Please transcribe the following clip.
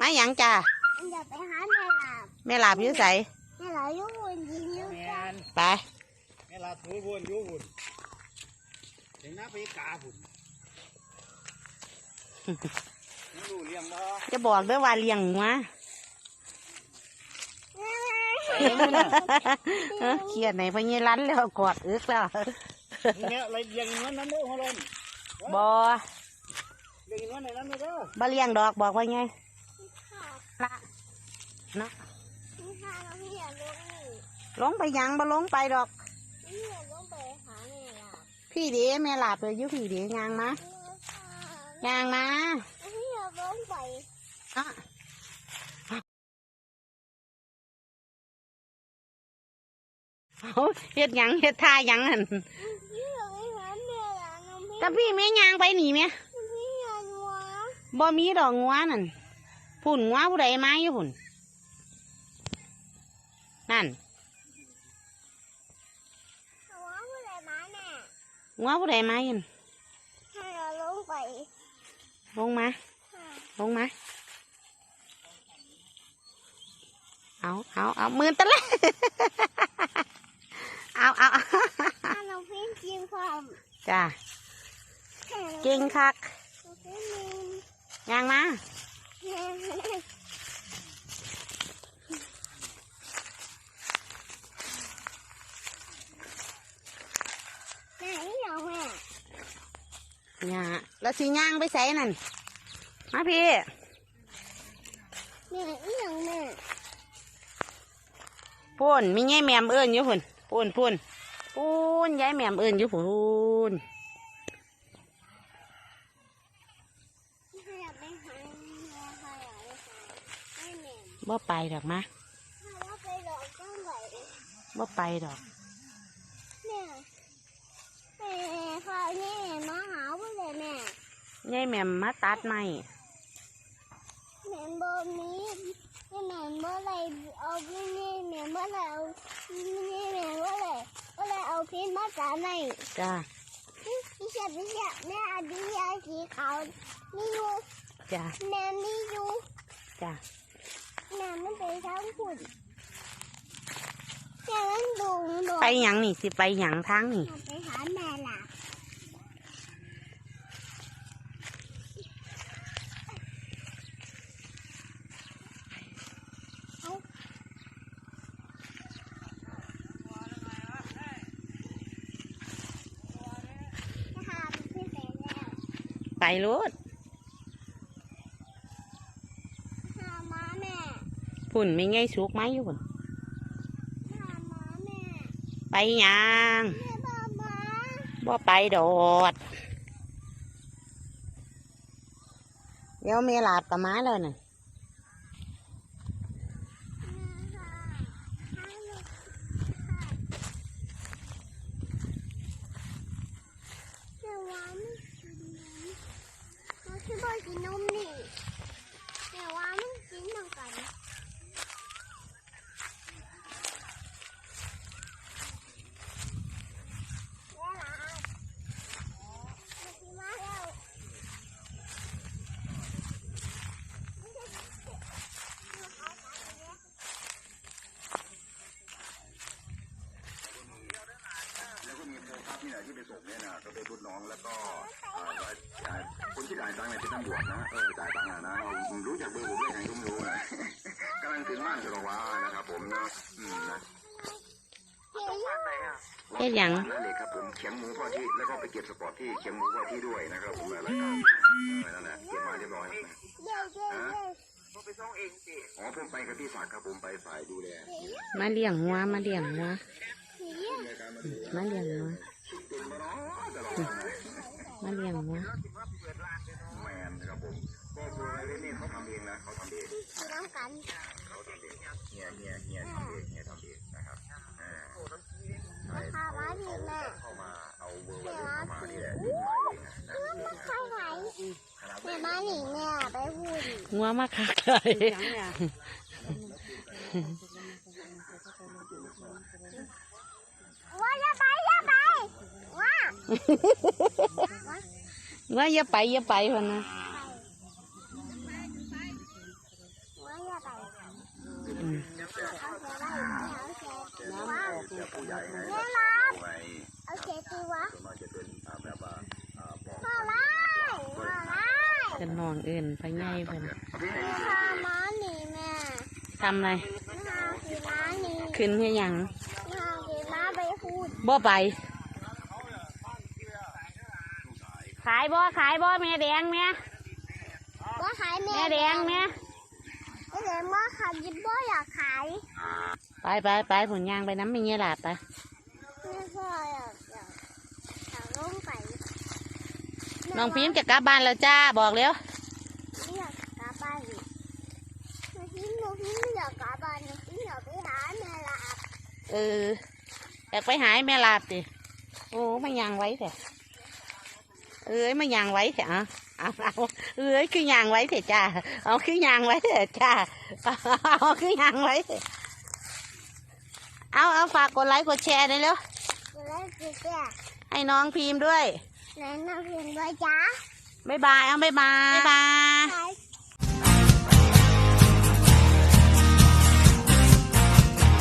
มาหยังจ้ามันจะไปหาแม่หลับแม่หลาบอยู่ใสแม่หลับอยุ่งวนยิงอยุ่งแมกันนไปแม่ลาถือบุญอยู่บุญถึงน้าไปกาบุญไม่รู้เลี้ยงบ่จะบอกเด้อว่าเลี้ยงหัวเอ้อเครียดไหนพะเยรันแล้วกอดอึกแล้วนี่เนี่ยอะไรเลี้ยงเงินน้ำเด้อหัวลมบอเลี้ยงเงินในนั้นเด้อบ่เลี้ยงดอกบอกว่าไง ละเนาะพี่ข้าเราพี่อยากลงนี่ลงไปหยังบ่ลงไปดอกพี่อยากลงไปหาแม่หลับพี่เดีแม่หลาบเลยอยู่พี่เดียางมาพี่ข้ายางมาพี่อยากลงไปอะเอาเฮ็ดหยังเฮ็ดท่าหยังหั่นพี่อยากไปหาแม่หลับน้องพี่ถ้าพี่แม่ยางไปหนีไหมพี่อยากวัวบ่มีดอกงัวนั่น พุ่นงัวผู้ใดมาอยู่พุ่น นั่นวัวผู้ใดมาแน่งัวผู้ใดมาอยู่นั่นให้เราลงไป ลงมาค่ะลงมา เอาเอาเอามือตะเลยเอาเอาเอาถ้าเราพี่กินความจ้าเก่งคักเราพี่มียางมา แม่นี่เหรอแม่ เนี่ยแล้วสีย่างไปใส่นั่น มาพี่ แม่นี่เหรอแม่พูนมีไงแหมมเอิญอยู่พุ่นพูนพูนพูนยายแหมมเอิญอยู่พูนถ้าอยากไปหาแม่ถ้าอยากไปหาให้แม่บ่ไปดอกมาถ้าว่าไปหลอกจ้างไหว บ่ไปดอก แม่แม่ค่ะแม่มาหาผู้ใดแม่ ยายแหมมมาตัดไม้แม่บ่มีแม่บ่ไรเอาพี่นี่แม่บ่ไรเอาพี่นี่แม่บ่ไรบ่ไรเอาพี่มาจานไหนจ้าพี่พี่เสียพี่เสียแม่เอาพี่ยาสีขาวนี่อยู่จ้าแม่นี่อยู่จ้าแม่มันไปทางฝุ่นแม่มันดูดูไปหยังนี่สิไปหยังทางนี่ไปหาแม่ล่ะนะคะพี่ไปแล้ว ไปรถหาม้าแม่พุ่นมีไงสุกไหมอยู่พุ่นหาม้าแม่ไปหยังแม่บ้าม้าบ่ไปดอดเดี๋ยวเมลาบกับม้าเลยน่ะแม่ค่ะให้ลูกค่ะแม่ว่าไม่กินนมเราที่บ้านกินนมนี่แม่ว่ามันกินเหมือนกันแม่ล่ะแม่กินมาแล้ว แล้วก็มีโฟกัส นี่แหละที่ไปส่งเนี่ยนะก็เป็นรุ่นน้องแล้วก็อ่าจ่ายคนที่จ่ายตังค์เนี่ยเป็นตำรวจนะเออจ่ายตังค์อะนะเอารู้จักเบอร์ผมได้ไงก็ไม่รู้นะกำลังถึงบ้านจะรอว่านะครับผมนะอืมนะเฮ็ดหยังนั่นเลยครับผมเขียงหมูพ่อที่แล้วก็ไปเก็บสปอร์ตที่เขียงหมูพ่อที่ด้วยนะครับผมอะไรกันเออนั่นแหละเก็บมาเรียบร้อยแล้วนะเย้เย้เย้อ๋อผมไปกับพี่ศักดิ์ครับผมไปฝ่ายดูแลมาเลี้ยงหัวมาเลี้ยงหัวผีมาเลี้ยงหัว มาเลี้ยงหัวแมนในระบบก็คือไอ้เนี่ยเขาทำเรียงแล้วเขาทำเองเฮียเฮียเฮียทำเองเฮียทำเองนะครับอ่าใช่พามาดีแม่เข้ามาเอาเบอร์มาเข้ามานี่แหละที่มาเองนะนะใช่ไหมแม่มาหนิแม่ไปพูดหัวมาคักเลยว่าอย่าไปอย่าไป ว่าว่าอย่าไปอย่าไปคนนะเอาแกไว้เอาแกตีน้ำวะออกแต่ผู้ใหญ่ไงแม่รับไงเอาแกตีวะส่วนมากจะเป็นอ่าแบบว่าอ่าบอกพ่อไล่พ่อไล่เป็นน้องเอื่นพะไงเพิ่นพ่อม้าหนีแม่ทำอะไรม้าขี่ม้าหนีขึ้นเฮียหยังม้าขี่ม้าไปพูดบ่ไป ขายบ่ขายบ่แม่แดงแม่ว่าขายแม่แม่แดงแม่ไม่เลยว่าขายยิบบ่อยากขายไปไปไปผลยางไปน้ำมีเงี้ยหลาดไปไม่พ่ออยากอยากอยากลงไปน้องพิมพ์จะกลับบ้านแล้วจ้าบอกเร็วไม่อยากกลับบ้านอีกน้องพิมพ์น้องพิมพ์ไม่อยากกลับบ้านน้องพิมพ์อยากไปหาแม่ละเอออยากไปหายแม่ลาดดิโอ้ไม่ยางไว้เถอะ เอ้ยไม่ยางไว้เถอะเอาเอาเอาเอ้ยคือยางไว้เถอะจ้าเอาคือยางไว้เถอะจ้าเอาคือยางไว้เถอะเอาเอาฝากกดไลค์กดแชร์หน่อยเร็วจะเล่นคือแก่ให้น้องพิมพ์ด้วยไหนน้องพิมพ์ด้วยจ้าบ๊ายบายเอาบ๊ายบายบ๊ายบาย